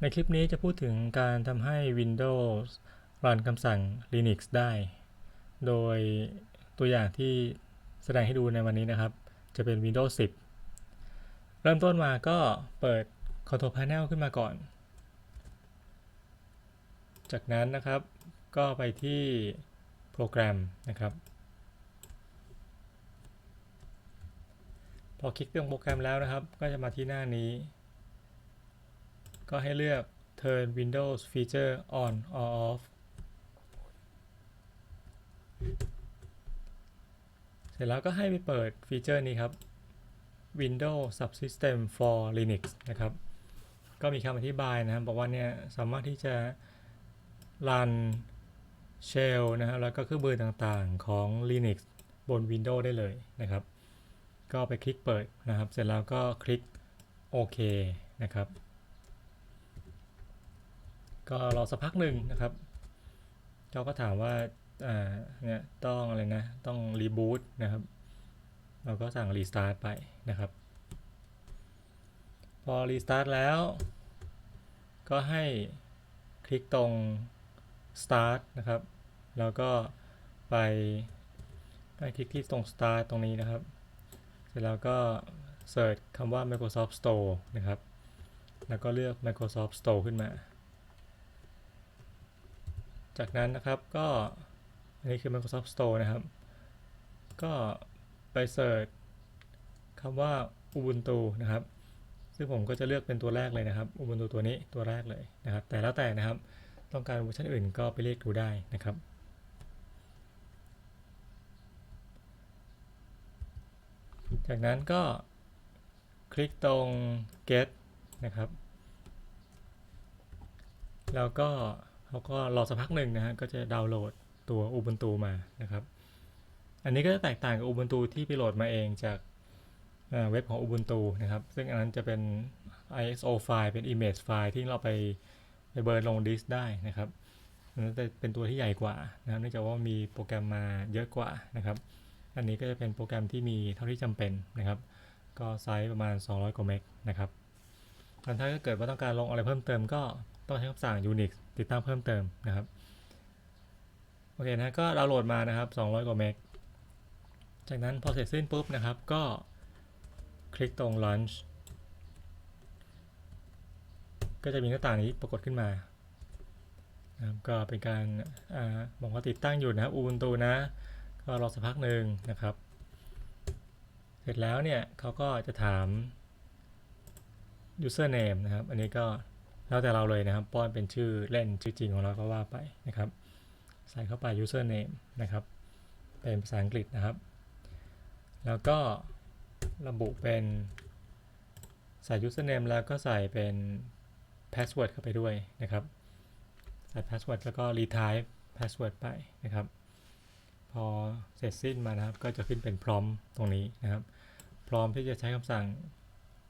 ในคลิปนี้จะพูดถึงการทำให้ Windows รันคำสั่ง Linux ได้ โดยตัวอย่างที่แสดงให้ดูในวันนี้นะครับ จะเป็น Windows 10 เริ่มต้นมาก็เปิด Control Panel ขึ้นมาก่อน จากนั้นนะครับก็ไปที่โปรแกรมนะครับ พอคลิกตรงโปรแกรมแล้วนะครับ ก็จะมาที่หน้านี้ ก็ให้เลือก Turn Windows Feature on or off เสร็จแล้วก็ให้ไปเปิดฟีเจอร์นี้ครับ Windows Subsystem for Linux นะครับ ก็มีคำอธิบายนะครับ บอกว่าเนี่ยสามารถที่จะรัน Shell นะครับแล้วก็เครื่องมือต่างๆของ Linux บน Windows ได้เลยนะครับ ก็ไปคลิกเปิดนะครับ เสร็จแล้วก็คลิกโอเคนะครับ ก็รอสักพักหนึ่งนะครับเขาก็ถามว่าอ่าเนี่ยต้องอะไรนะ ต้องรีบูตนะครับ เราก็สั่งรีสตาร์ทไปนะครับ พอรีสตาร์ทแล้ว ก็ให้คลิกตรง start นะครับ แล้วก็ไปไปคลิกที่ตรง start ตรงนี้นะครับ เสร็จแล้วก็เสิร์ชคำว่า Microsoft Store นะครับ แล้วก็เลือก Microsoft Store ขึ้นมา จากนั้นนะครับก็อันนี้คือ Microsoft Store นะครับ ก็ไปเสิร์ชคำว่า Ubuntu นะครับ ซึ่งผมก็จะเลือกเป็นตัวแรกเลยนะครับ Ubuntu ตัวนี้ตัวแรกเลยนะครับ แต่แล้วแต่นะครับ ต้องการเวอร์ชันอื่นก็ไปเรียกดูได้นะครับ จากนั้นก็คลิกตรง get นะครับ แล้วก็ เขาก็รอสักพักหนึ่งนะฮะก็จะดาวน์โหลดตัว Ubuntu มานะครับ อันนี้ก็จะแตกต่างกับ Ubuntu ที่ไปโหลดมาเองจากเว็บของ Ubuntu นะครับ ซึ่งอันนั้นจะเป็น ISO ไฟล์เป็น image ไฟล์ที่เราไปไปเบิร์นลงดิสก์ได้นะครับอันนั้นจะเป็นตัวที่ใหญ่กว่านะครับเนื่องจากว่ามีโปรแกรมมาเยอะกว่านะครับ อันนี้ก็จะเป็นโปรแกรมที่มีเท่าที่จำเป็นนะครับ ก็ไซส์ประมาณ 200 กว่าเมกนะครับถ้าเกิดว่าต้องการลงอะไรเพิ่มเติมก็ ต้องใช้คำสั่ง Unix ติดตั้งเพิ่มเติมนะครับโอเคนะก็ดาวน์โหลดมานะครับ 200 กว่าเมกจากนั้นพอเสร็จสิ้นปุ๊บนะครับ ก็คลิกตรง Launch ก็จะมีหน้าต่างนี้ปรากฏขึ้นมานะครับก็เป็นการอาบอกว่าติดตั้งอยู่นะครับ Ubuntu นะ ก็รอสักพักหนึ่งนะครับ เสร็จแล้วเนี่ยเขาก็จะถาม username นะครับ อันนี้ก็ แล้วแต่เราเลยนะครับ ป้อนเป็นชื่อเล่นชื่อจริงของเราก็ว่าไปนะครับ ใส่เข้าไป username นะครับ เป็นภาษาอังกฤษนะครับ แล้วก็ระบุเป็นใส่ username แล้วก็ใส่เป็น password เข้าไปด้วยนะครับ ใส่ password แล้วก็ retype password ไปนะครับ พอเสร็จสิ้นมานะครับ ก็จะขึ้นเป็นพร้อมตรงนี้นะครับ พร้อมที่จะใช้คำสั่ง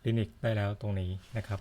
Linux ได้แล้วตรงนี้นะครับ